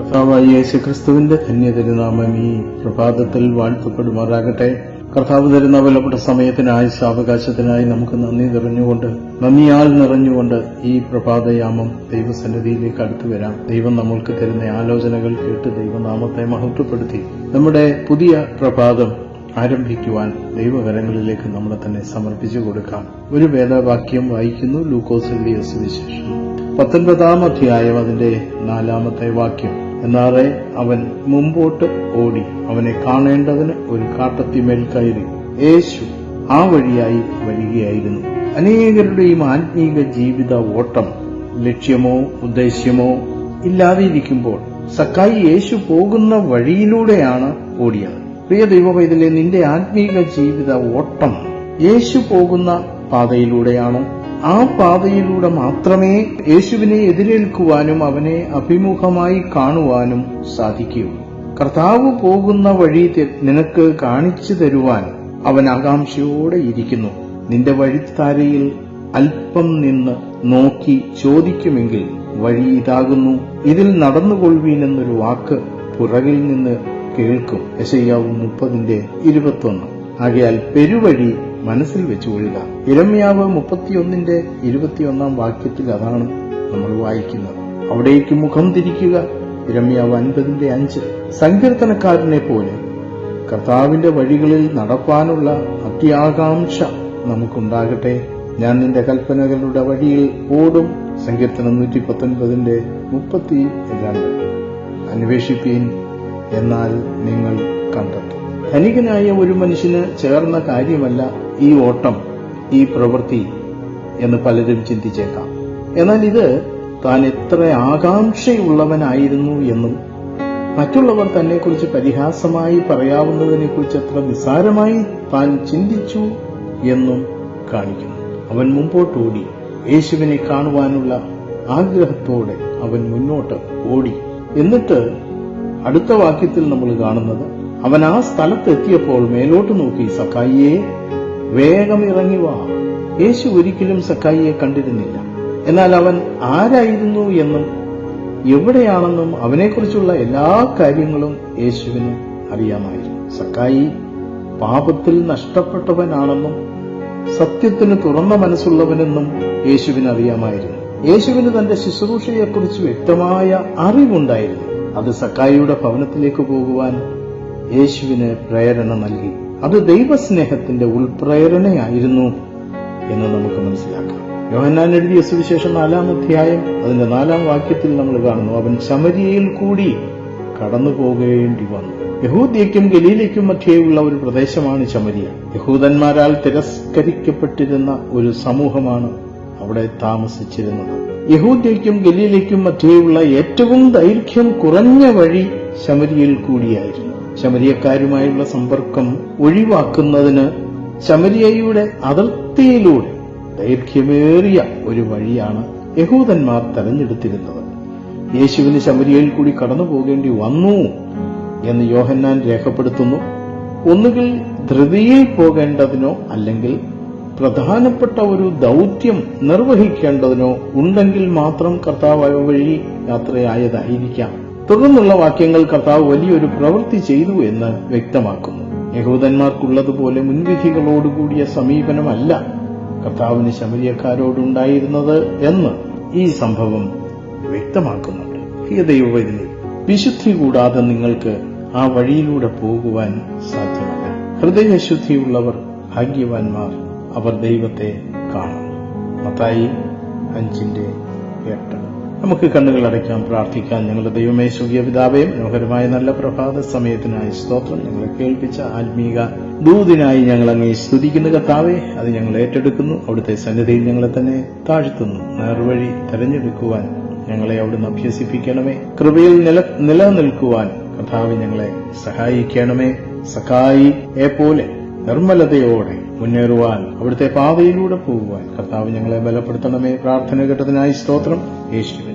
കർത്താവായ യേശു ക്രിസ്തുവിന്റെ ധന്യതിരുനാമം ഈ പ്രഭാതത്തിൽ വാഴ്ത്തപ്പെടുമാറാകട്ടെ. കർത്താവ് തരുന്ന വിലപ്പെട്ട സമയത്തിനായി സാവകാശത്തിനായി നമുക്ക് നന്ദി നിറഞ്ഞുകൊണ്ട് നന്ദിയാൽ നിറഞ്ഞുകൊണ്ട് ഈ പ്രഭാതയാമം ദൈവസന്നിധിയിലേക്ക് അടുത്തു വരാം. ദൈവം നമ്മൾക്ക് തരുന്ന ആലോചനകൾ കേട്ട് ദൈവനാമത്തെ മഹത്വപ്പെടുത്തി നമ്മുടെ പുതിയ പ്രഭാതം ആരംഭിക്കുവാൻ ദൈവകരങ്ങളിലേക്ക് നമ്മളെ തന്നെ സമർപ്പിച്ചു കൊടുക്കാം. ഒരു വേദവാക്യം വായിക്കുന്നു ലൂക്കോസിന്റെ സുവിശേഷം. പത്തൊൻപതാം അധ്യായം അതിന്റെ നാലാമത്തെ വാക്യം. എന്നാറെ അവൻ മുമ്പോട്ട് ഓടി. അവനെ കാണേണ്ടതിന് ഒരു കാട്ടത്തിമേൽ കയറി. യേശു ആ വഴിയായി വരികയായിരുന്നു. അനേകരുടെയും ആത്മീക ജീവിത ഓട്ടം ലക്ഷ്യമോ ഉദ്ദേശ്യമോ ഇല്ലാതെയിരിക്കുമ്പോൾ സക്കായി യേശു പോകുന്ന വഴിയിലൂടെയാണ് ഓടിയത്. പ്രിയ ദൈവവൈതലെ നിന്റെ ആത്മീക ജീവിത ഓട്ടം യേശു പോകുന്ന പാതയിലൂടെയാണോ? ആ പാതയിലൂടെ മാത്രമേ യേശുവിനെ എതിരേൽക്കുവാനും അവനെ അഭിമുഖമായി കാണുവാനും സാധിക്കുകയുള്ളൂ കർത്താവ് പോകുന്ന വഴി നിനക്ക് കാണിച്ചു തരുവാൻ അവൻ ആകാംക്ഷയോടെ ഇരിക്കുന്നു. നിന്റെ വഴിത്താരയിൽ അല്പം നിന്ന് നോക്കി ചോദിക്കുമെങ്കിൽ വഴി ഇതാകുന്നു. ഇതിൽ നടന്നുകൊള്ളുവീനെന്നൊരു വാക്ക് പുറകിൽ നിന്ന് കേൾക്കും. എസ് യശയ്യാവ് മുപ്പതിന്റെ ഇരുപത്തൊന്ന്. ആകയാൽ പെരുവഴി മനസ്സിൽ വെച്ചുകൊള്ളുക ഇരമ്യാവ് മുപ്പത്തിയൊന്നിന്റെ ഇരുപത്തിയൊന്നാം വാക്യത്തിൽ അതാണ് നമ്മൾ വായിക്കുന്നത്. അവിടേക്ക് മുഖം തിരിക്കുക. ഇരമ്യാവ് അൻപതിന്റെ അഞ്ച്. സങ്കീർത്തനക്കാരനെ പോലെ കർത്താവിന്റെ വഴികളിൽ നടപ്പാനുള്ള അത്യാകാംക്ഷ നമുക്കുണ്ടാകട്ടെ. ഞാൻ നിന്റെ കൽപ്പനകളുടെ വഴിയിൽ ഓടും. സങ്കീർത്തനം നൂറ്റി പത്തൊൻപതിന്റെ മുപ്പത്തി രണ്ട് അന്വേഷിപ്പീൻ എന്നാൽ നിങ്ങൾ കണ്ടെത്തും. ധനികനായ ഒരു മനുഷ്യന് ചേർന്ന കാര്യമല്ല ഈ ഓട്ടം ഈ പ്രവൃത്തി എന്ന് പലരും ചിന്തിച്ചേക്കാം. എന്നാൽ ഇത് താൻ എത്ര ആകാംക്ഷയുള്ളവനായിരുന്നു എന്നും മറ്റുള്ളവർ തന്നെക്കുറിച്ച് പരിഹാസമായി പറയാവുന്നതിനെക്കുറിച്ച് എത്ര നിസ്സാരമായി താൻ ചിന്തിച്ചു എന്നും കാണിക്കുന്നു. അവൻ മുമ്പോട്ടോടി. യേശുവിനെ കാണുവാനുള്ള ആഗ്രഹത്തോടെ അവൻ മുന്നോട്ട് ഓടി. എന്നിട്ട് അടുത്ത വാക്യത്തിൽ നമ്മൾ കാണുന്നത് അവൻ ആ സ്ഥലത്തെത്തിയപ്പോൾ മേലോട്ട് നോക്കി സക്കായിയെ വേഗം ഇറങ്ങി വാ. യേശു ഒരിക്കലും സക്കായിയെ കണ്ടിരുന്നില്ല. എന്നാൽ അവൻ ആരായിരുന്നു എന്നും എവിടെയാണെന്നും അവനെക്കുറിച്ചുള്ള എല്ലാ കാര്യങ്ങളും യേശുവിന് അറിയാമായിരുന്നു. സക്കായി പാപത്തിൽ നഷ്ടപ്പെട്ടവനാണെന്നും സത്യത്തിന് തുറന്ന മനസ്സുള്ളവനെന്നും യേശുവിന് അറിയാമായിരുന്നു. യേശുവിന് തന്റെ ശുശ്രൂഷയെക്കുറിച്ച് വ്യക്തമായ അറിവുണ്ടായിരുന്നു. അത് സക്കായിയുടെ ഭവനത്തിലേക്ക് പോകുവാൻ യേശുവിന് പ്രേരണ നൽകി. അത് ദൈവസ്നേഹത്തിന്റെ ഉൾപ്രേരണയായിരുന്നു എന്ന് നമുക്ക് മനസ്സിലാക്കാം. യോഹന്നാൻ എഴുതിയ സുവിശേഷം നാലാം അധ്യായം അതിന്റെ നാലാം വാക്യത്തിൽ നമ്മൾ കാണുന്നു അവൻ ശമരിയയിൽ കൂടി കടന്നു പോകേണ്ടി വന്നു. യഹൂദ്യയ്ക്കും ഗലീലയ്ക്കും മധ്യേയുള്ള ഒരു പ്രദേശമാണ് ശമരിയ. യഹൂദന്മാരാൽ തിരസ്കരിക്കപ്പെട്ടിരുന്ന ഒരു സമൂഹമാണ് അവിടെ താമസിച്ചിരുന്നത്. യഹൂദ്യയ്ക്കും ഗലീലയ്ക്കും മധ്യേയുള്ള ഏറ്റവും ദൈർഘ്യം കുറഞ്ഞ വഴി ശമരിയിൽ കൂടിയായിരുന്നു. ശമരിയക്കാരുമായുള്ള സമ്പർക്കം ഒഴിവാക്കുന്നതിന് ശമരിയയുടെ അതിർത്തിയിലൂടെ ദൈർഘ്യമേറിയ ഒരു വഴിയാണ് യഹൂദന്മാർ തെരഞ്ഞെടുത്തിരുന്നത്. യേശുവിന് ശമരിയയിൽ കൂടി കടന്നു പോകേണ്ടി വന്നു എന്ന് യോഹന്നാൻ രേഖപ്പെടുത്തുന്നു. ഒന്നുകിൽ ധൃതിയിൽ പോകേണ്ടതിനോ അല്ലെങ്കിൽ പ്രധാനപ്പെട്ട ഒരു ദൗത്യം നിർവഹിക്കേണ്ടതിനോ ഉണ്ടെങ്കിൽ മാത്രം കർത്താവ് വഴി യാത്രയായതായിരിക്കാം. തുടർന്നുള്ള വാക്യങ്ങൾ കർത്താവ് വലിയൊരു പ്രവൃത്തി ചെയ്തു എന്ന് വ്യക്തമാക്കുന്നു. യഹൂദന്മാർക്കുള്ളതുപോലെ മുൻവിധികളോടുകൂടിയ സമീപനമല്ല കർത്താവിന് ശമരിയക്കാരോടുണ്ടായിരുന്നത് എന്ന് ഈ സംഭവം വ്യക്തമാക്കുന്നുണ്ട്. ഈ ദൈവവൈദ്യുതി വിശുദ്ധി കൂടാതെ നിങ്ങൾക്ക് ആ വഴിയിലൂടെ പോകുവാൻ സാധ്യമല്ല. ഹൃദയശുദ്ധിയുള്ളവർ ഭാഗ്യവാന്മാർ അവർ ദൈവത്തെ കാണും മത്തായി അഞ്ചിന്റെ എട്ട്. നമുക്ക് കണ്ണുകൾ അടയ്ക്കാം പ്രാർത്ഥിക്കാം. ഞങ്ങളുടെ ദൈവമേ സുഖിയ പിതാവേ മനോഹരമായ നല്ല പ്രഭാത സമയത്തിനായി സ്തോത്രം. ഞങ്ങളെ കേൾപ്പിച്ച ആത്മീക ദൂതിനായി ഞങ്ങൾ അങ്ങേ സ്തുതിക്കുന്ന കർത്താവേ അത് ഞങ്ങൾ ഏറ്റെടുക്കുന്നു. അവിടുത്തെ സന്നിധിയിൽ ഞങ്ങളെ തന്നെ താഴ്ത്തുന്നു. നേർവഴി തെരഞ്ഞെടുക്കുവാൻ ഞങ്ങളെ അവിടുന്ന് അഭ്യസിപ്പിക്കണമേ. കൃപയിൽ നില നിലനിൽക്കുവാൻ കർത്താവ് ഞങ്ങളെ സഹായിക്കണമേ. സഹായി പോലെ നിർമ്മലതയോടെ മുന്നേറുവാൻ അവിടുത്തെ പാതയിലൂടെ പോകുവാൻ കർത്താവ് ഞങ്ങളെ ബലപ്പെടുത്തണമേ. പ്രാർത്ഥന ഘട്ടത്തിനായി സ്തോത്രം. യേശു